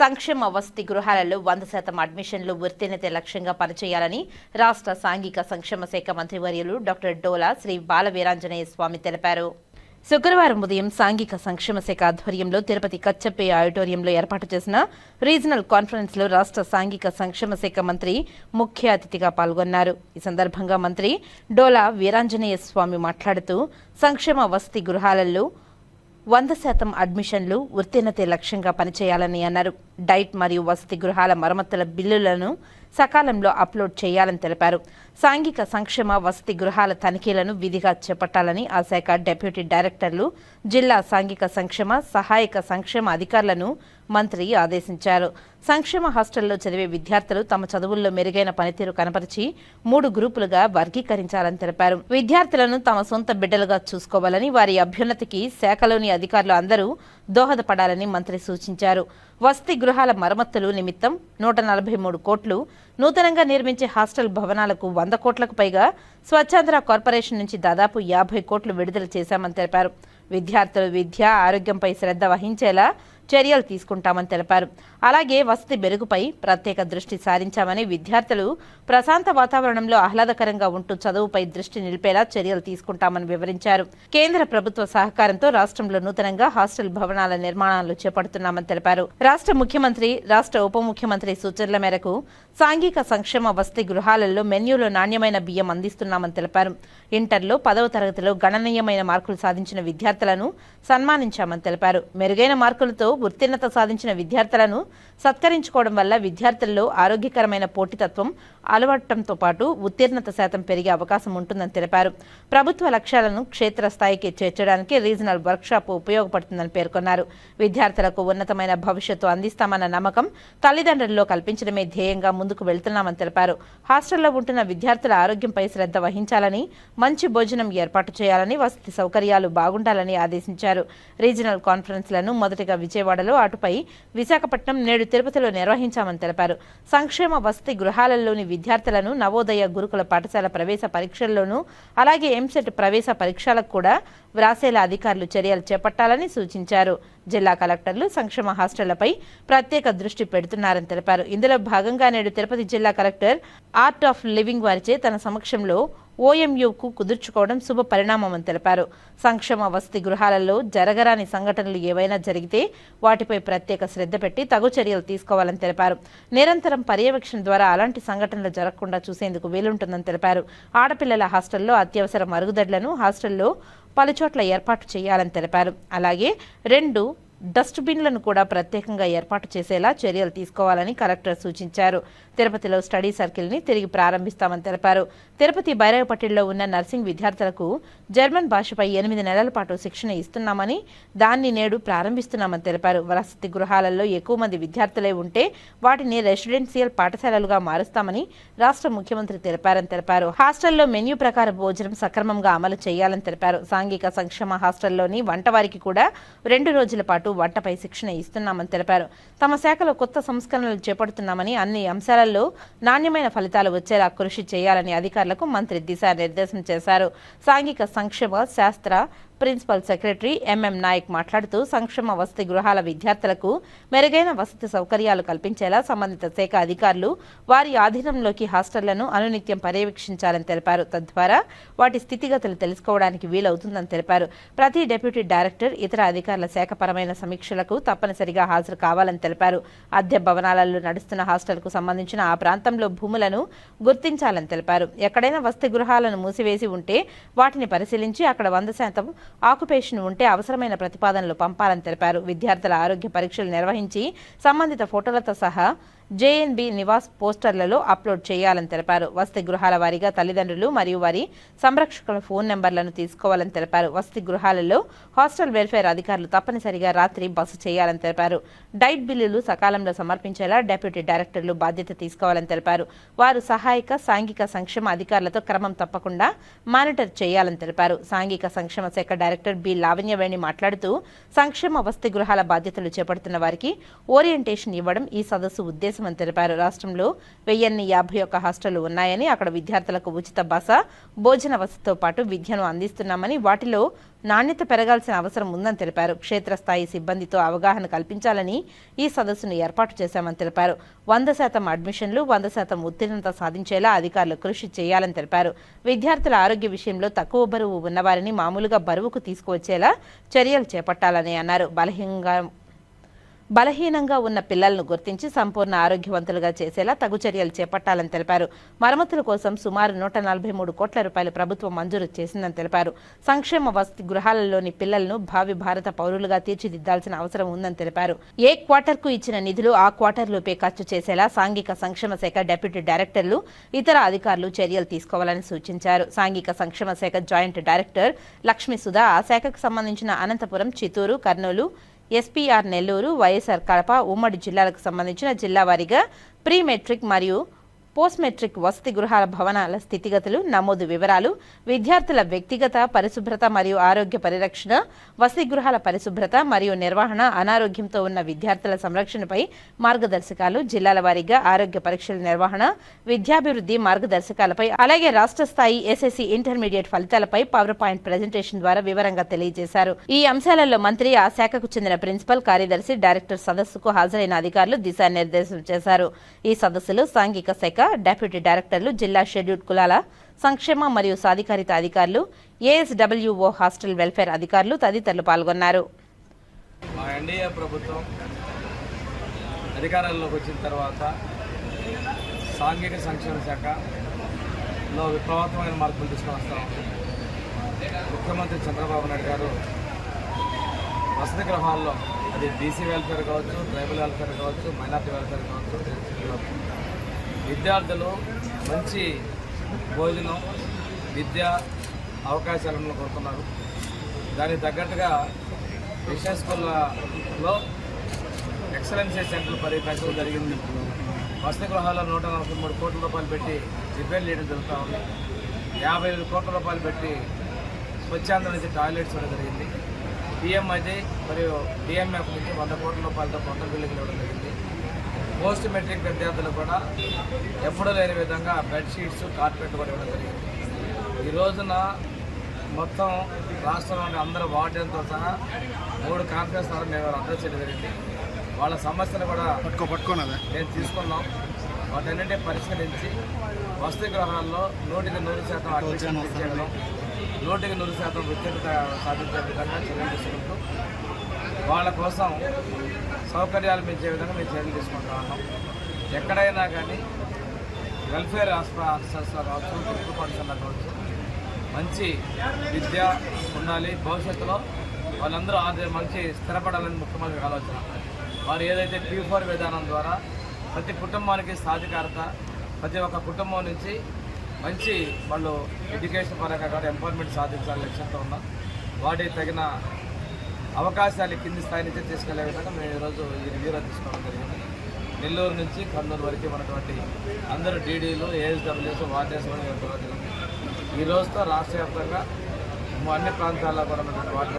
సంక్షేమ వసతి గృహాలలో వంద శాతం అడ్మిషన్లు ఉత్తీర్ణత లక్ష్యంగా పనిచేయాలని రాష్ట్ర సాంఘిక సంక్షేమ శాఖ మంత్రివర్యులు డాక్టర్ డోలా శ్రీ బాలవీరాంజనేయ స్వామి తెలిపారు. శుక్రవారం ఉదయం సాంఘిక సంక్షేమ శాఖ ఆధ్వర్యంలో తిరుపతి కచ్చప్పే ఆడిటోరియంలో ఏర్పాటు చేసిన రీజనల్ కాన్ఫరెన్స్లో రాష్ట్ర సాంఘిక సంక్షేమ శాఖ మంత్రి ముఖ్య అతిథిగా పాల్గొన్నారు. ఈ సందర్భంగా మంత్రి డోలా వీరాంజనేయ స్వామి మాట్లాడుతూ సంక్షేమ వసతి గృహాలలో వంద శాతం అడ్మిషన్లు ఉత్తీర్ణతే లక్ష్యంగా పనిచేయాలని అన్నారు. డైట్ మరియు వసతి గృహాల మరమ్మతుల బిల్లులను సకాలంలో అప్లోడ్ చేయాలని తెలిపారు. సాంఘిక సంక్షేమ వసతి గృహాల తనిఖీలను విధిగా చేపట్టాలని ఆ శాఖ డెప్యూటీ డైరెక్టర్లు జిల్లా సాంఘిక సంక్షేమ సహాయక సంక్షేమ అధికారులను మంత్రి ఆదేశించారు. సంక్షేమ హాస్టల్లో చదివే విద్యార్థులు తమ చదువుల్లో మెరుగైన పనితీరు కనపరిచి మూడు గ్రూపులుగా వర్గీకరించాలని తెలిపారు. విద్యార్థులను తమ సొంత బిడ్డలుగా చూసుకోవాలని వారి అభ్యున్నతికి శాఖలోని అధికారులు అందరూ దోహదపడాలని మంత్రి సూచించారు. వసతి గృహాల మరమ్మతులు నిమిత్తం నూట నలభై మూడు కోట్లు నూతనంగా నిర్మించే హాస్టల్ భవనాలకు వంద కోట్లకు పైగా స్వచ్ఛాంధ్ర కార్పొరేషన్ నుంచి దాదాపు యాభై కోట్లు విడుదల చేశామని తెలిపారు. విద్యార్థులు విద్య ఆరోగ్యంపై శ్రద్ధ వహించేలా చర్యలు తీసుకుంటామని తెలిపారు. అలాగే వసతి మెరుగుపై ప్రత్యేక దృష్టి సారించామని విద్యార్థులు ప్రశాంత వాతావరణంలో ఆహ్లాదకరంగా ఉంటూ చదువుపై దృష్టి నిలిపేలా చర్యలు తీసుకుంటామని వివరించారు. కేంద్ర ప్రభుత్వ సహకారంతో రాష్ట్రంలో నూతనంగా హాస్టల్ భవనాల నిర్మాణాలు చేపడుతున్నామని తెలిపారు. రాష్ట్ర ముఖ్యమంత్రి రాష్ట్ర ఉప ముఖ్యమంత్రి సూచనల మేరకు సాంఘిక సంక్షేమ వసతి గృహాలలో మెన్యూలో నాణ్యమైన బియ్యం అందిస్తున్నామని తెలిపారు. ఇంటర్లో పదవ తరగతిలో గణనీయమైన మార్కులు సాధించిన విద్యార్థులను సన్మానించామని తెలిపారు. మెరుగైన మార్కులతో ఉత్తీర్ణత సాధించిన విద్యార్థులను సత్కరించుకోవడం వల్ల విద్యార్థుల్లో ఆరోగ్యకరమైన పోటీతత్వం అలవడటంతో పాటు ఉత్తీర్ణత శాతం పెరిగే అవకాశం ఉంటుందని తెలిపారు. ప్రభుత్వ లక్ష్యాలను క్షేత్రస్థాయికి చేర్చడానికి రీజనల్ వర్క్షాప్ ఉపయోగపడుతుందని పేర్కొన్నారు. విద్యార్థులకు ఉన్నతమైన భవిష్యత్తు అందిస్తామన్న నమ్మకం తల్లిదండ్రుల్లో కల్పించడమే ధ్యేయంగా ముందుకు వెళ్తున్నామని తెలిపారు. హాస్టల్లో ఉంటున్న విద్యార్థుల ఆరోగ్యంపై శ్రద్ధ వహించాలని మంచి భోజనం ఏర్పాటు చేయాలని వసతి సౌకర్యాలు బాగుండాలని ఆదేశించారు. రీజనల్ కాన్ఫరెన్స్లను మొదటగా విజయవాడలో అటుపై విశాఖపట్నం నేడు తిరుపతిలో నిర్వహించామని తెలిపారు. సంక్షేమ వసతి గృహాలలోని విద్యార్థులను నవోదయ గురుకుల పాఠశాల ప్రవేశ పరీక్షల్లోనూ అలాగే ఎంసెట్ ప్రవేశ పరీక్షలకు కూడా వ్రాసేలా అధికారులు చర్యలు చేపట్టాలని సూచించారు. జిల్లా కలెక్టర్లు సంక్షేమ హాస్టళ్ళపై ప్రత్యేక దృష్టి పెడుతున్నారని తెలిపారు. ఇందులో భాగంగా నేడు తిరుపతి జిల్లా కలెక్టర్ ఆర్ట్ ఆఫ్ లివింగ్ వారిచే తన సమక్షంలో ఓఎంయూకు కుదుర్చుకోవడం శుభ పరిణామమని తెలిపారు. సంక్షేమ వసతి గృహాలలో జరగరాని సంఘటనలు ఏవైనా జరిగితే వాటిపై ప్రత్యేక శ్రద్ధ పెట్టి తగు చర్యలు తీసుకోవాలని తెలిపారు. నిరంతరం పర్యవేక్షణ ద్వారా అలాంటి సంఘటనలు జరగకుండా చూసేందుకు వీలుంటుందని తెలిపారు. ఆడపిల్లల హాస్టల్లో అత్యవసర మరుగుదొడ్లను హాస్టల్లో పలుచోట్ల ఏర్పాటు చేయాలని తెలిపారు. అలాగే రెండు డస్ట్బిన్లను కూడా ప్రత్యేకంగా ఏర్పాటు చేసేలా చర్యలు తీసుకోవాలని కలెక్టర్ సూచించారు. తిరుపతిలో స్టడీ సర్కిల్ని తిరిగి ప్రారంభిస్తామని తెలిపారు. తిరుపతి బైరాగపట్టిలో ఉన్న నర్సింగ్ విద్యార్థులకు జర్మన్ భాషపై ఎనిమిది నెలల పాటు శిక్షణ ఇస్తున్నామని దాన్ని నేడు ప్రారంభిస్తున్నామని తెలిపారు. వసతి గృహాలలో ఎక్కువ మంది విద్యార్థులే ఉంటే వాటిని రెసిడెన్షియల్ పాఠశాలలుగా మారుస్తామని రాష్ట్ర ముఖ్యమంత్రి తెలిపారని తెలిపారు. హాస్టల్లో మెన్యూ ప్రకారం భోజనం సక్రమంగా అమలు చేయాలని తెలిపారు. సాంఘిక సంక్షేమ హాస్టల్లోని వంటవారికి కూడా రెండు రోజుల పాటు వంటపై శిక్షణ ఇస్తున్నామని తెలిపారు. తమ శాఖలో కొత్త సంస్కరణలు చేపడుతున్నామని అన్ని అంశాలలో నాణ్యమైన ఫలితాలు వచ్చేలా కృషి చేయాలని అధికారులకు మంత్రి దిశానిర్దేశం చేశారు. సాంఘిక సంక్షేమ శాస్త్ర ప్రిన్సిపల్ సెక్రటరీ ఎంఎం నాయక్ మాట్లాడుతూ సంక్షేమ వసతి గృహాల విద్యార్థులకు మెరుగైన వసతి సౌకర్యాలు కల్పించేలా సంబంధిత శాఖ అధికారులు వారి ఆధీనంలోకి హాస్టళ్ళను అనునిత్యం పర్యవేక్షించాలని తెలిపారు. తద్వారా వాటి స్థితిగతులు తెలుసుకోవడానికి వీలవుతుందని తెలిపారు. ప్రతి డిప్యూటీ డైరెక్టర్ ఇతర అధికారుల శాఖపరమైన సమీక్షలకు తప్పనిసరిగా హాజరు కావాలని తెలిపారు. అద్దె భవనాలలో నడుస్తున్న హాస్టల్కు సంబంధించిన ఆ ప్రాంతంలో భూములను గుర్తించాలని తెలిపారు. ఎక్కడైనా వసతి గృహాలను మూసివేసి ఉంటే వాటిని పరిశీలించి అక్కడ వంద శాతం ఆక్యుపేషన్ ఉంటే అవసరమైన ప్రతిపాదనలు పంపాలని తెలిపారు. విద్యార్థుల ఆరోగ్య పరీక్షలు నిర్వహించి సంబంధిత ఫోటోలతో సహా జేఎన్బి నివాస్ పోస్టర్లలో అప్లోడ్ చేయాలని తెలిపారు. వసతి గృహాల వారీగా తల్లిదండ్రులు మరియు వారి సంరక్షకుల ఫోన్ నెంబర్లను తీసుకోవాలని తెలిపారు. వసతి గృహాలలో హాస్టల్ వెల్ఫేర్ అధికారులు తప్పనిసరిగా రాత్రి బస చేయాలని తెలిపారు. డైట్ బిల్లులు సకాలంలో సమర్పించేలా డెప్యూటీ డైరెక్టర్లు బాధ్యత తీసుకోవాలని తెలిపారు. వారు సహాయక సాంఘిక సంక్షేమ అధికారులతో క్రమం తప్పకుండా మానిటర్ చేయాలని తెలిపారు. సాంఘిక సంక్షేమ శాఖ డైరెక్టర్ బి లావణ్యవేణి మాట్లాడుతూ సంక్షేమ వసతి గృహాల బాధ్యతలు చేపడుతున్న వారికి ఓరియంటేషన్ ఇవ్వడం ఈ సదస్సు ఉద్దేశం అవకాశమని తెలిపారు. రాష్ట్రంలో వెయ్యిన్ని యాభై ఒక్క హాస్టళ్ళు ఉన్నాయని అక్కడ విద్యార్థులకు ఉచిత బస భోజన వసతితో పాటు విద్యను అందిస్తున్నామని వాటిలో నాణ్యత పెరగాల్సిన అవసరం ఉందని తెలిపారు. క్షేత్రస్థాయి సిబ్బందితో అవగాహన కల్పించాలని ఈ సదస్సును ఏర్పాటు చేశామని తెలిపారు. వంద శాతం అడ్మిషన్లు వంద శాతం ఉత్తీర్ణత సాధించేలా అధికారులు కృషి చేయాలని తెలిపారు. విద్యార్థుల ఆరోగ్య విషయంలో తక్కువ బరువు ఉన్నవారిని మామూలుగా బరువుకు తీసుకువచ్చేలా చర్యలు చేపట్టాలని అన్నారు. బలహీనంగా బలహీనంగా ఉన్న పిల్లలను గుర్తించి సంపూర్ణ ఆరోగ్యవంతులుగా చేసేలా తగు చర్యలు చేపట్టాలని తెలిపారు. మరమ్మతుల కోసం సుమారు నూట నలభై మూడు కోట్ల రూపాయలు ప్రభుత్వం మంజూరు చేసిందని తెలిపారు. సంక్షేమ వసతి గృహాలలోని పిల్లలను భావి భారత పౌరులుగా తీర్చిదిద్దాల్సిన అవసరం ఉందని తెలిపారు. ఏ క్వార్టర్కు ఇచ్చిన నిధులు ఆ క్వార్టర్లోపే ఖర్చు చేసేలా సాంఘిక సంక్షేమ శాఖ డెప్యూటీ డైరెక్టర్లు ఇతర అధికారులు చర్యలు తీసుకోవాలని సూచించారు. సాంఘిక సంక్షేమ శాఖ జాయింట్ డైరెక్టర్ లక్ష్మీ సుధా ఆ శాఖకు సంబంధించిన అనంతపురం చిత్తూరు కర్నూలు ఎస్పీఆర్ నెల్లూరు వైఎస్ఆర్ కడప ఉమ్మడి జిల్లాలకు సంబంధించిన జిల్లా వారీగా ప్రీ మెట్రిక్ మరియు పోస్ట్ మెట్రిక్ వసతి గృహాల భవనాల స్థితిగతులు నమోదు వివరాలు విద్యార్థుల వ్యక్తిగత పరిశుభ్రత మరియు ఆరోగ్య పరిరక్షణ వసతి గృహాల పరిశుభ్రత మరియు నిర్వహణ అనారోగ్యంతో ఉన్న విద్యార్థుల సంరక్షణపై మార్గదర్శకాలు జిల్లాల వారీగా ఆరోగ్య పరీక్షల నిర్వహణ విద్యాభివృద్ధి మార్గదర్శకాలపై అలాగే రాష్ట్ర స్థాయి ఎస్ఎస్సి ఇంటర్మీడియట్ ఫలితాలపై పవర్ పాయింట్ ప్రజెంటేషన్ ద్వారా వివరంగా తెలియజేశారు. ఈ అంశాలలో మంత్రి ఆ శాఖకు చెందిన ప్రిన్సిపల్ కార్యదర్శి డైరెక్టర్ సదస్సుకు హాజరైన అధికారులు దిశానిర్దేశం చేశారు. ఈ సదస్సులో సాంఘిక శాఖ డెప్యూటీ డైరెక్టర్లు జిల్లా షెడ్యూల్డ్ కులాల సంక్షేమ మరియు సాధికారిత అధికారులు ఏఎస్డబ్ల్యూఓ హాస్టల్ వెల్ఫేర్ అధికారులు తదితరులు పాల్గొన్నారు. మా ఎన్డీఏ ప్రభుత్వం అధికారంలోకి వచ్చిన తర్వాత సాంఘిక సంక్షేమ శాఖలో విప్లవాత్మకమైన మార్పులు తీసుకొని వస్తా ముఖ్యమంత్రి చంద్రబాబు నాయుడు గారు వసతి గృహాల్లో అది బీసీ వెల్ఫేర్ కావచ్చు ట్రైబల్ వెల్ఫేర్ కావచ్చు మైనార్టీ వెల్ఫేర్ కావచ్చు. విద్యార్థులు మంచి భోజనం విద్య అవకాశాలను కోరుతున్నారు దానికి తగ్గట్టుగా విషయ స్కూళ్ళలో ఎక్సలెన్సీ సెంటర్ పరిపెట్టడం జరిగింది. వసతి గృహాల్లో నూట నలభై మూడు కోట్ల రూపాయలు పెట్టి రిపేర్ చేయడం జరుగుతూ ఉంది. యాభై ఐదు కోట్ల రూపాయలు పెట్టి స్వచ్ఛాంధ్ర నుంచి టాయిలెట్స్ ఇవ్వడం జరిగింది. పిఎంఐది మరియు డిఎంఎఫ్ నుంచి వంద కోట్ల రూపాయలతో కొత్త బిల్డింగ్లు ఇవ్వడం జరిగింది. పోస్ట్ మెట్రిక్ విద్యార్థులు కూడా ఎప్పుడూ లేని విధంగా బెడ్షీట్స్ కార్పెట్ కూడా ఇవ్వడం జరిగింది. ఈ రోజున మొత్తం రాష్ట్రంలోని అందరూ వార్డెన్తో సహా మూడు కాన్ఫరెన్స్ ద్వారా మేము రద్దు చేయడం జరిగింది. వాళ్ళ సమస్యలు కూడా పట్టుకో పట్టుకోనదా. నేను తీసుకున్నాం. వాటన్నింటినీ పరిష్కరించి వసతి గృహాల్లో నూటికి నూరు శాతం అడ్మిషన్ చేయడం నూటికి నూరు శాతం ఉత్తీర్ణత సాధించే విధంగా చర్యలు తీసుకుంటూ వాళ్ళ కోసం సౌకర్యాలు పెంచే విధంగా మేము చర్యలు తీసుకుంటా ఉన్నాం. ఎక్కడైనా కానీ వెల్ఫేర్ ఆఫీసర్స్ కావచ్చు గుర్తు పాఠశాలలో కావచ్చు మంచి విద్య ఉండాలి. భవిష్యత్తులో వాళ్ళందరూ ఆది మంచి స్థిరపడాలని ముఖ్యమంత్రి ఆలోచన. వారు ఏదైతే పీ ఫోర్ విధానం ద్వారా ప్రతి కుటుంబానికి సాధికారత ప్రతి ఒక్క కుటుంబం నుంచి మంచి వాళ్ళు ఎడ్యుకేషన్ పరంగా కూడా ఎంప్లాయ్మెంట్ సాధించాలని లక్ష్యంతో ఉన్నాం. వాటికి తగిన అవకాశాలు కింది స్థాయి నుంచి తీసుకెళ్ళే విధంగా మేము ఈరోజు ఈ రివ్యూలో తీసుకోవడం జరిగింది. నెల్లూరు నుంచి కర్నూలు వరకు ఉన్నటువంటి అందరూ డీడీలు ఏఎస్డబ్ల్యూస్ వార్డెస్ కూడా ఈ రోజుతో రాష్ట్ర వ్యాప్తంగా అన్ని ప్రాంతాల్లో కూడా ఉన్నటువంటి